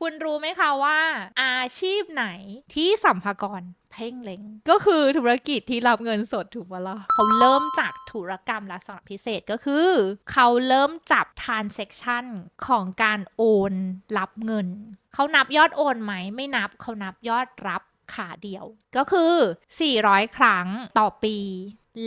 คุณรู้ไหมคะว่า อาชีพไหนที่สัมภากรเพ่งเล็ง ก็คือธุรกิจที่รับเงินสดถูกปะล่ะเขาเริ่มจากธุรกรรมลักษณะพิเศษก็คือ เขาเริ่มจับ transaction ของการโอนรับเงิน เขานับยอดโอนไหมไม่นับเขานับยอดรับขาเดียว ก็คือ 400 ครั้งต่อปี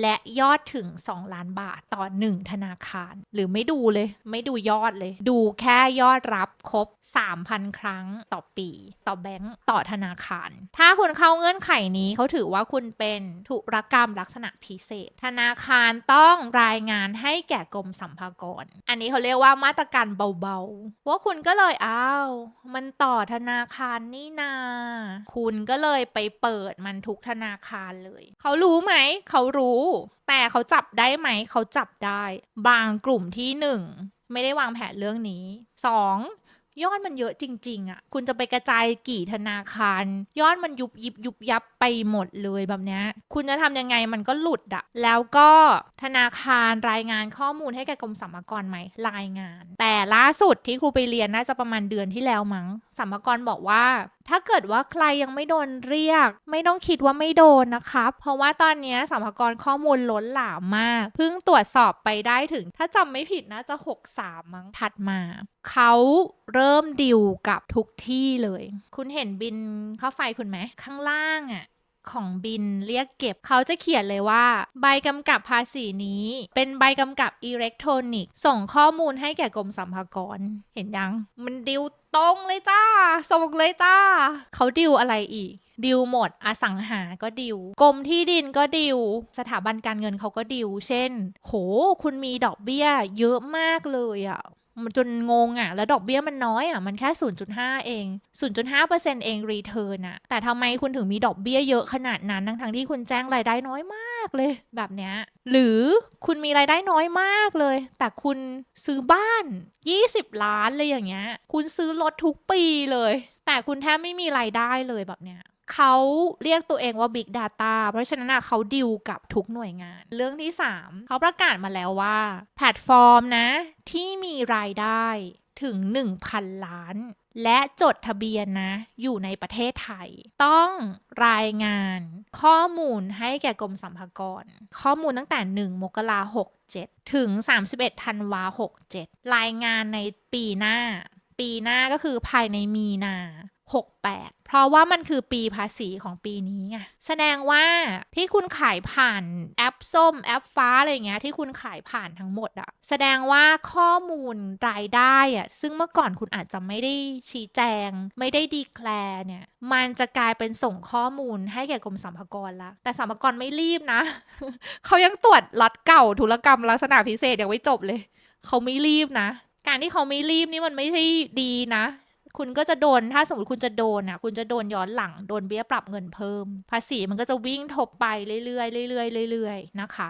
และยอดถึง 2 ล้านบาทต่อ 1 ธนาคาร หรือไม่ดูเลย ไม่ดูยอดเลย ดูแค่ยอดรับครบ 3,000 ครั้งต่อปี ต่อแบงก์ต่อธนาคาร ถ้าคุณเข้าเงื่อนไขนี้เขาถือว่าคุณเป็นธุรกรรมลักษณะพิเศษ ธนาคารต้องรายงานให้แก่กรมสัมภากร อันนี้เขาเรียกว่ามาตรการเบาๆ ว่าคุณก็เลยอ้าวมันต่อธนาคารนี่นา คุณก็เลยไปเปิดมันทุกธนาคารเลย เขารู้ไหม เขารู้แต่เขาจับได้ไหม เขาจับได้ บางกลุ่มที่หนึ่งไม่ได้วางแผนเรื่องนี้สอง ยอดมันเยอะจริง ๆอะ คุณจะไปกระจายกี่ธนาคาร ยอดมันยุบยิบยุบยับไปหมดเลยแบบเนี้ยคุณจะทำยังไงมันก็หลุดอะแล้วก็ธนาคารรายงานข้อมูลให้แก่กรมสรรพากรไหมรายงาน แต่ล่าสุดที่ครูไปเรียนน่าจะประมาณเดือนที่แล้วมั้งสรรพากรบอกว่าถ้าเกิดว่าใครยังไม่โดนเรียก ไม่ต้องคิดว่าไม่โดนนะครับเพราะว่าตอนนี้สรรพากรข้อมูลล้นหลามมาก เพิ่งตรวจสอบไปได้ถึง ถ้าจำไม่ผิดน่าจะ 63 มั้งถัดมา เขาเรริ่มดิวกับทุกที่เลย คุณเห็นบินค่าไฟคุณไหม ข้างล่างอะ่ะของบินเรียกเก็บเขาจะเขียนเลยว่า ใบกำกับภาษีนี้ เป็นใบกำกับอิเล็กทรอนิกส์ส่งข้อมูลให้แก่กรมสรรพากร เห็นยัง มันดิวตรงเลยจ้า ส่งเลยจ้า เขาดิวอะไรอีก ดิวหมด อสังหาก็ดิว กรมที่ดินก็ดิว สถาบันการเงินเขาก็ดิว เช่น โห คุณมีดอกเบี้ย เยอะมากเลยอะ่ะ จนงงอะ่ะ แล้วดอกเบี้ยมันน้อยอะ่ะ มันแค่ 0.5 เอง 0.5%เอง รีเทิร์นอะ แต่ทำไมคุณถึงมีดอกเบี้ยเยอะขนาดนั้น ทั้งๆที่คุณแจ้งรายได้น้อยมากเลย แบบเนี้ย หรือคุณมีรายได้น้อยมากเลย แต่คุณซื้อบ้าน 20 ล้านเลยอย่างเงี้ย คุณซื้อรถทุกปีเลย แต่คุณแทบไม่มีรายได้เลยแบบเนี้ย เขาเรียกตัวเองว่า Big Data เพราะฉะนั้นเขาดิวกับทุกหน่วยงาน เรื่องที่ 3 เขาประกาศมาแล้วว่า แพลตฟอร์มนะ ที่มีรายได้ถึง 1,000 ล้าน และจดทะเบียนนะ อยู่ในประเทศไทย ต้องรายงานข้อมูลให้แก่กรมสรรพากร ข้อมูลตั้งแต่ 1 มกราหก7ถึง 31ธันวา67รายงานในปีหน้า ปีหน้าก็คือภายในมีนา 68 เพราะว่ามันคือปีภาษีของปีนี้ไง แสดงว่าที่คุณขายผ่านแอปส้มแอปฟ้าอะไรเงี้ยที่คุณขายผ่านทั้งหมดอะแสดงว่าข้อมูลรายได้อะซึ่งเมื่อก่อนคุณอาจจะไม่ได้ชี้แจง ไม่ได้ดีแคลร์เนี่ย มันจะกลายเป็นส่งข้อมูลให้แก่กรมสรรพากรละ แต่สรรพากรไม่รีบนะ เขายังตรวจล็อตเก่าธุรกรรมลักษณะพิเศษยังไม่จบเลย เขาไม่รีบนะ การที่เขาไม่รีบนี่มันไม่ใช่ดีนะ คุณก็จะโดนถ้าสมมติคุณจะโดนอะ คุณจะโดนย้อนหลัง โดนเบี้ยปรับเงินเพิ่ม ภาษีมันก็จะวิ่งทบไปเรื่อยๆเรื่อยๆเรื่อยๆนะคะ